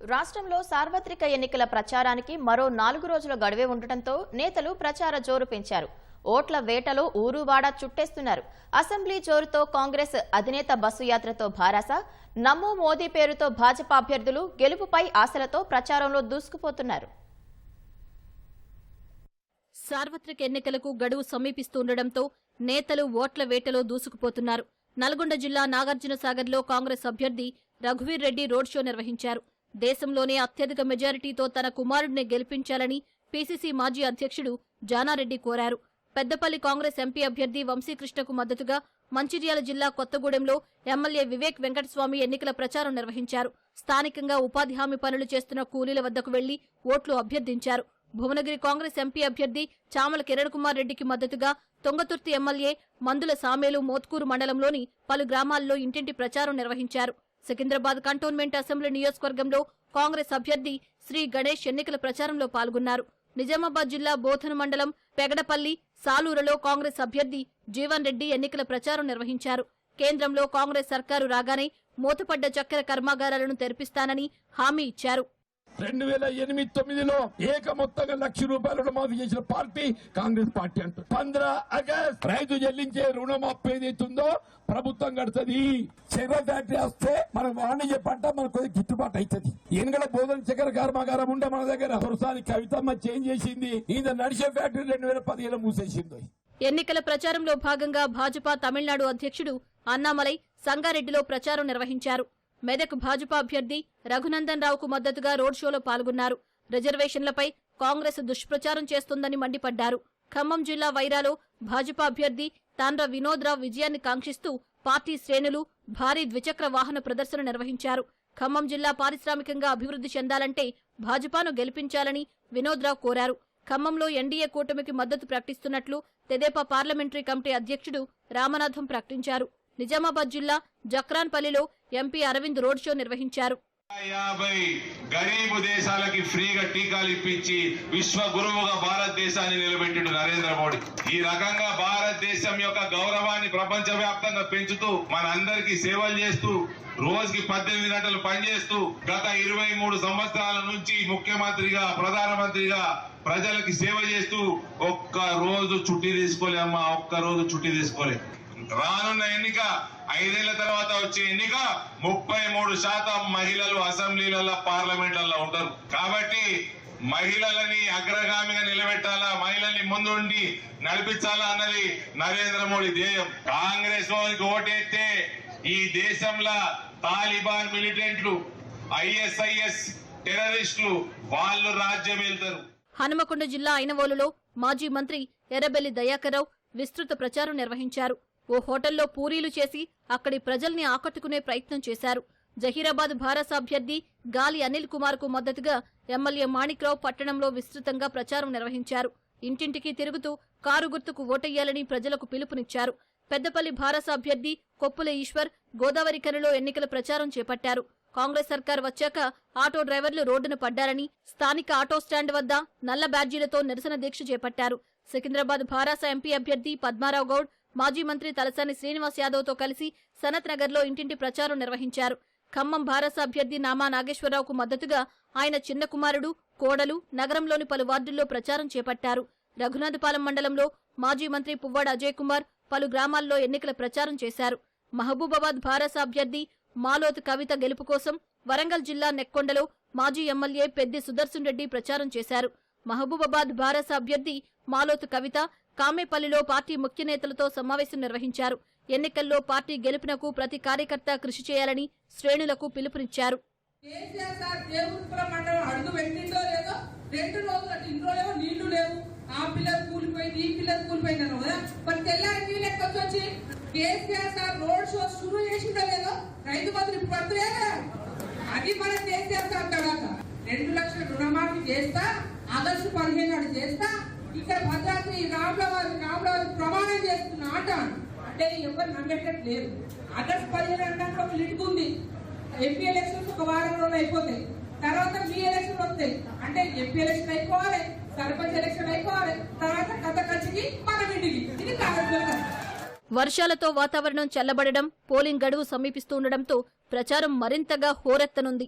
రాష్ట్రంలో సార్వత్రిక ఎన్నికల ప్రచారానికి మరో నాలుగు రోజుల గడువే ఉండటంతో నేతలు ప్రచార జోరు పెంచారు. ఓట్ల వేటలో ఊరువాడ చుట్టేస్తున్నారు. అసెంబ్లీ జోరుతో కాంగ్రెస్ అధినేత బస్సు యాత్రతో భారాస నమో మోదీ పేరుతో భాజపా అభ్యర్థులు గెలుపుపై ఆశలతో ప్రచారంలో దూసుకుపోతున్నారు. సార్వత్రిక ఎన్నికలకు గడువు సమీపిస్తుండటంతో నేతలు ఓట్ల వేటలో దూసుకుపోతున్నారు. నల్గొండ జిల్లా నాగార్జునసాగర్లో కాంగ్రెస్ అభ్యర్థి రఘువీర్ రెడ్డి రోడ్ షో నిర్వహించారు. దేశంలోనే అత్యధిక మెజారిటీతో తన కుమారుడిని గెలిపించాలని పీసీసీ మాజీ అధ్యక్షుడు జానారెడ్డి కోరారు. పెద్దపల్లి కాంగ్రెస్ ఎంపీ అభ్యర్థి వంశీకృష్ణకు మద్దతుగా మంచిర్యాల జిల్లా కొత్తగూడెంలో ఎమ్మెల్యే వివేక్ వెంకటస్వామి ఎన్నికల ప్రచారం నిర్వహించారు. స్థానికంగా ఉపాధి హామీ పనులు చేస్తున్న కూలీల వద్దకు వెళ్ళి ఓట్లు అభ్యర్థించారు. భువనగిరి కాంగ్రెస్ ఎంపీ అభ్యర్థి చామల కిరణ్ కుమార్ రెడ్డికి మద్దతుగా తొంగతుర్తి ఎమ్మెల్యే మందుల సామేలు మోత్కూరు మండలంలోని పలు గ్రామాల్లో ఇంటింటి ప్రచారం నిర్వహించారు. సికింద్రాబాద్ కంటోన్మెంట్ అసెంబ్లీ నియోజకవర్గంలో కాంగ్రెస్ అభ్యర్థి శ్రీ గణేష్ ఎన్నికల ప్రచారంలో పాల్గొన్నారు. నిజామాబాద్ జిల్లా బోధన మండలం పెగడపల్లి సాలూరులో కాంగ్రెస్ అభ్యర్థి జీవన్ రెడ్డి ఎన్నికల ప్రచారం నిర్వహించారు. కేంద్రంలో కాంగ్రెస్ సర్కారు రాగానే మూతపడ్డ చక్కెర కర్మాగారాలను తెరిపిస్తానని హామీ ఇచ్చారు. రెండు వేల ఎనిమిది తొమ్మిదిలో ఏక మొత్తంగా లక్ష రూపాయలు రుణమాఫీ చేసిన పార్టీ కాంగ్రెస్ పార్టీ అంటారు. పంద్ర ఆగస్ట్ రైతు చెల్లించే రుణమాఫీ ఏదైతుందో ప్రభుత్వం కడుతుంది. చక్కెర ఫ్యాక్టరీ వస్తే మన వాణిజ్య పంట మనకు కొద్దిగా గిట్టుబాటు అవుతుంది ఎనగల బోధన చక్కెర కర్మాగారం ఉండే మన దగ్గర ప్రస్తుతానికి కవితమ్మ చేంజ్ చేసింది. ఈయన నడిచే ఫ్యాక్టరీ రెండు వేల పదిహేను మూసేసింది. ఎన్నికల ప్రచారంలో భాగంగా భాజపా తమిళనాడు అధ్యక్షుడు అన్నామలై సంగారెడ్డిలో ప్రచారం నిర్వహించారు. మెదక్ భాజపా అభ్యర్థి రఘునందన్ రావుకు మద్దతుగా రోడ్ షోలో పాల్గొన్నారు. రిజర్వేషన్లపై కాంగ్రెస్ దుష్ప్రచారం చేస్తోందని మండిపడ్డారు. ఖమ్మం జిల్లా వైరాలో భాజపా అభ్యర్థి తాండ్ర వినోద్ రావు విజయాన్ని కాంక్షిస్తూ పార్టీ శ్రేణులు భారీ ద్విచక్ర వాహన ప్రదర్శన నిర్వహించారు. ఖమ్మం జిల్లా పారిశ్రామికంగా అభివృద్ధి చెందాలంటే భాజపాను గెలిపించాలని వినోద్ రావు కోరారు. ఖమ్మంలో ఎన్డీఏ కూటమికి మద్దతు ప్రకటిస్తున్నట్లు తెదేపా పార్లమెంటరీ కమిటీ అధ్యక్షుడు రామనాథం ప్రకటించారు. నిజామాబాద్ జిల్లా జక్రాన్పల్లిలో ఎంపీ అరవింద్ రోడ్ షో నిర్వహించారు. యాభై గరీబు దేశాలకి ఫ్రీగా టీకాలు ఇప్పించి విశ్వ గురువుగా భారతదేశాన్ని నిలబెట్టిండు నరేంద్ర మోడీ. ఈ రకంగా భారతదేశం యొక్క గౌరవాన్ని ప్రపంచవ్యాప్తంగా పెంచుతూ మన అందరికీ సేవలు చేస్తూ రోజుకి పద్దెనిమిది గంటలు పనిచేస్తూ గత ఇరవై మూడు సంవత్సరాల నుంచి ముఖ్యమంత్రిగా ప్రధానమంత్రిగా ప్రజలకి సేవ చేస్తూ ఒక్క రోజు చుట్టి తీసుకోలేమ్మా ఒక్క రోజు చుట్టి తీసుకోలేదు రానున్న ఎన్నిక ఐదేళ్ళ తర్వాత వచ్చే ఎన్నిక ముప్పై మూడు శాతం మహిళలు అసెంబ్లీలలో పార్లమెంట్లలో ఉంటారు. కాబట్టి మహిళలని అగ్రగామిగా నిలబెట్టాలా? మహిళల్ని ముందుండి నడిపించాలా అన్నది నరేంద్ర మోడీ ధ్యేయం. కాంగ్రెస్ వాళ్ళకి ఓటేస్తే ఈ దేశంలో తాలిబాన్ మిలిటెంట్లు ఐఎస్ఐఎస్ టెర్రరిస్టులు వాళ్ళు రాజ్యం వెళ్తారు హనుమకొండ జిల్లా అయినవోలులో మాజీ మంత్రి ఎర్రబెల్లి దయాకర్రావు విస్తృత ప్రచారం నిర్వహించారు. ఓ హోటల్లో పూరీలు చేసి అక్కడి ప్రజల్ని ఆకట్టుకునే ప్రయత్నం చేశారు. జహీరాబాద్ భారస అభ్యర్థి గాలి అనిల్ కుమార్కు మద్దతుగా ఎమ్మెల్యే మాణిక్రావు పట్టణంలో విస్తృతంగా ప్రచారం నిర్వహించారు. ఇంటింటికి తిరుగుతూ కారు గుర్తుకు ఓటెయ్యాలని ప్రజలకు పిలుపునిచ్చారు. పెద్దపల్లి భారస అభ్యర్థి కొప్పుల ఈశ్వర్ గోదావరి కనిలో ఎన్నికల ప్రచారం చేపట్టారు. కాంగ్రెస్ సర్కార్ వచ్చాక ఆటో డ్రైవర్లు రోడ్డున పడ్డారని స్థానిక ఆటో స్టాండ్ వద్ద నల్ల బ్యాడ్జీలతో నిరసన దీక్ష చేపట్టారు. సికింద్రాబాద్ భారాస ఎంపీ అభ్యర్థి పద్మారావు గౌడ్ మాజీ మంత్రి తలసాని శ్రీనివాస్ యాదవ్తో కలిసి సనత్ నగర్లో ఇంటింటి ప్రచారం నిర్వహించారు. ఖమ్మం భారస అభ్యర్థి నామా నాగేశ్వరరావుకు మద్దతుగా ఆయన చిన్న కుమారుడు కోడలు నగరంలోని పలు వార్డుల్లో ప్రచారం చేపట్టారు. రఘునాథపాలెం మండలంలో మాజీ మంత్రి పువ్వాడ అజయ్ కుమార్ పలు గ్రామాల్లో ఎన్నికల ప్రచారం చేశారు. మహబూబాబాద్ భారస అభ్యర్థి మాలోత్ కవిత గెలుపు కోసం వరంగల్ జిల్లా నెక్కొండలో మాజీ ఎమ్మెల్యే పెద్ది సుదర్శన్ రెడ్డి ప్రచారం చేశారు. మహబూబాబాద్ భారస అభ్యర్థి మాలోత్ కవిత కామేపల్లిలో పార్టీ ముఖ్య నేతలతో సమావేశం నిర్వహించారు. ఎన్నికల్లో పార్టీ గెలుపునకు ప్రతి కార్యకర్త కృషి చేయాలని శ్రేణులకు పిలుపునిచ్చారు. ఆ పిల్లలు కూలిపోయింది ఈ పిల్లలు కూలిపోయింది కదా? మరి తెల్లారి వచ్చి? కేసీఆర్ సార్ రోడ్ షో షురూ చేసిందో లేదో? రైతు బంధులు ఇప్పుడు పడుతున్నాయా అది మన కేసీఆర్ సార్ కదా. రెండు లక్షల రుణమాఫీ చేస్తా ఆగస్టు పదిహేను నాడు చేస్తా. ఇక్కడ భద్రాద్రి రాములవారి రాములవారి ప్రమాణం చేస్తున్న ఆట అంటే ఎవరు నమ్మేటట్టు లేదు ఆగస్టు పదిహేను అంటే ఒక లిట్ ఉంది. ఎంపీ ఎలక్షన్స్ ఒక వారం రోజులు అయిపోతాయి. తర్వాత మీ ఎలక్షన్ వస్తాయి. అంటే ఎంపీ ఎలక్షన్ అయిపోవాలి సర్పంచ్ ఎలక్షన్ అయిపోవాలి. తర్వాత కథ కచ్చికి మనం ఇంటికి. ఇది కాంగ్రెస్ వర్షాలతో వాతావరణం చల్లబడడం పోలింగ్ గడువు సమీపిస్తుండటంతో ప్రచారం మరింతగా హోరెత్తనుంది.